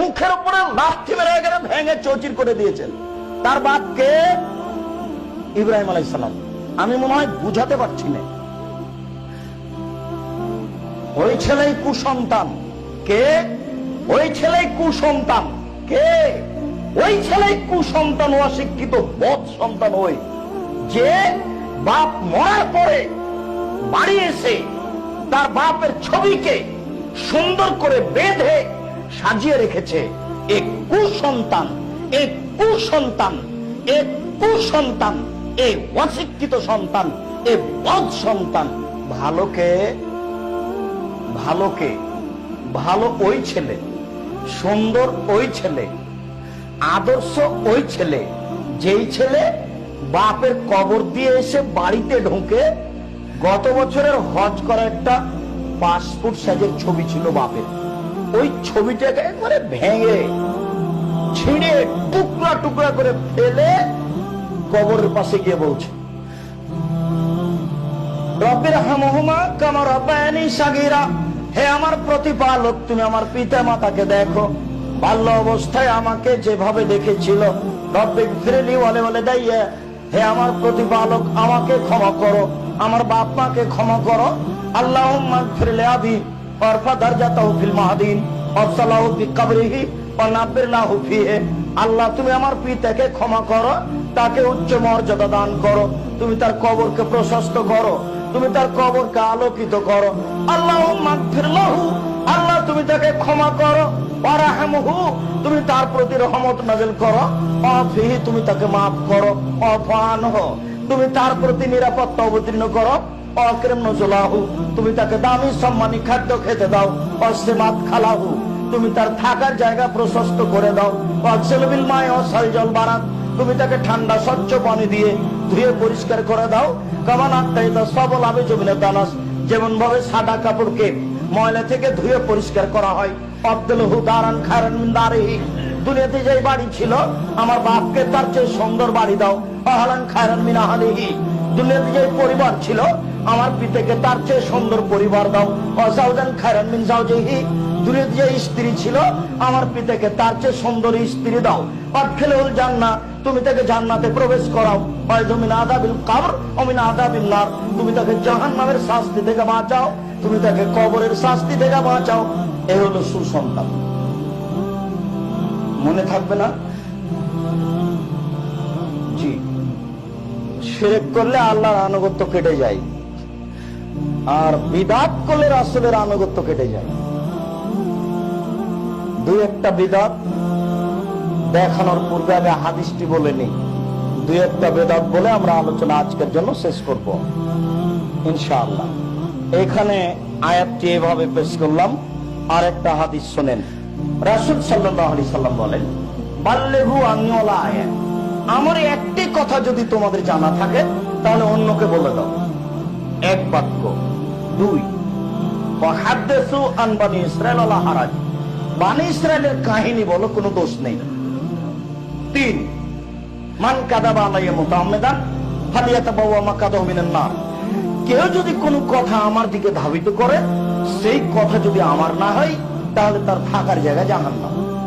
মুখের উপরে লাঠি মেরে গেলে ভেঙে চৌচির করে দিয়েছেন। তার বাপকে ইব্রাহিম আলাইসালাম আমি মনে হয় বুঝাতে পারছি না। ওই ছেলেই কুসন্তান। কে? ওই ছেলেই কুসন্তান। কে? ওই ছেলেই কুসন্তান অশিক্ষিত বধ সন্তান ওই। যে বাপ মরার পরে বাড়ি এসে তার বাপের ছবিকে সুন্দর করে বেঁধে সাজিয়ে রেখেছে। এ কুসন্তান এ কুসন্তান এ কুসন্তান, এ অশিক্ষিত সন্তান, এ বধ সন্তান। ভালোকে ভালোকে, ভালো ওই ছেলে, সুন্দর ওই ছেলে, আদর্শ ওই ছেলে, যেই ছেলে বাপের কবর দিয়ে এসে বাড়িতে ঢুকে গত বছরের হজ করা একটা পাসপোর্ট সাইজের ছবি ছিল বাপের। ওই ছবিটাকে একবারে ভেঙে, ছিঁড়ে টুকরা টুকরা করে ফেলে কবরের পাশে গিয়ে বলছে রব্বির হামহুমা কামা রব্বায়ানি সাগীরা, হে আমার প্রতিপালক, তুমি আমার পিতা মাতাকে দেখো। বাল্য অবস্থায় আমাকে যেভাবে দেখেছিল রব্বিক ফিরেলি বলে বলে দাইয়া, হে আমার প্রতিপালক, আমাকে ক্ষমা করো, আমার বাপ মাকে ক্ষমা করো। আল্লাহ ফিরলে আল্লাহ, তুমি আমার পিতাকে ক্ষমা করো, তাকে উচ্চ মর্যাদা দান করো। তুমি তার কবরকে প্রশস্ত করো, তুমি তার কবরকে আলোকিত করো। আল্লাহ আল্লাহ, তুমি তাকে ক্ষমা করো। তুমি তার প্রতি রহমত নাজিল করো। অফিহি তুমি তাকে মাফ করো। অফানহ তুমি তার প্রতি নিরাপত্তা অবতীর্ণ করো। তুমি তাকে দামি সম্মানী খাদ্য খেতে দাও অসেমাত খালাহু, তুমি তার থাকার জায়গা প্রশস্ত করে দাও। অক্সেলবিল মায় অসাল জল বারাত, তুমি তাকে ঠান্ডা স্বচ্ছ পানি দিয়ে ধুয়ে পরিষ্কার করে দাও। কামান আত্মাইতা সবল আবে জমিনে দানাস, যেমন ভাবে সাদা কাপড়কে ময়লা থেকে ধুয়ে পরিষ্কার করা হয়। আব্দুল হু দারান খায়রান মিন দারিহি, দুনিয়াতে যে বাড়ি ছিল, আমার বাপকে তার চেয়ে সুন্দর বাড়ি দাও। পরিবার ছিল, আমার পিতাকে তার চেয়ে সুন্দর পরিবার দাও। খায়রান মিন যে স্ত্রী ছিল, আমার পিতাকে তার চেয়ে সুন্দর স্ত্রী দাও। তুমি তাকে জান্নাতে প্রবেশ করাও। তুমি আদাবিল কাবর অমিন আদাবিল নার। তুমি তাকে জাহান্নামের শাস্তি থেকে বাঁচাও। তুমি তাকে কবরের শাস্তি থেকে বাঁচাও। এ হলো সুসন্তান মনে থাকবে না? সেরেক করলে আল্লাহর আনুগত্য কেটে যায়। আর বিদাত করলে রাসুলের আনুগত্য কেটে যায়। দুই একটা বিদাত দেখানোর পূর্বে আমি হাদিসটি বলে নিই দুই একটা বেদাত বলে আমরা আলোচনা আজকের জন্য শেষ করব, ইনশাআল্লাহ। এখানে আয়াতটি এভাবে পেশ করলাম আর একটা হাদিস শোনেন। রাসুল সাল্লাহ সাল্লাম বলেন বাল্লেহু আমিওলা আয়াত। আমার একটি কথা যদি তোমাদের জানা থাকে, তাহলে অন্যকে বলে দাও। এক বাক্য। দুই কাহিনী বলো, কোনো দোষ নেই। তিন, মান কাদাবা আলাইয়া মুতাআম্মিদান ফালিয়াতাবাওয়া মাকাদাহু মিনান নার। কেউ যদি কোনো কথা আমার দিকে ধাবিত করে, সেই কথা যদি আমার না হয়, তাহলে তার থাকার জায়গা জাহান্নাম।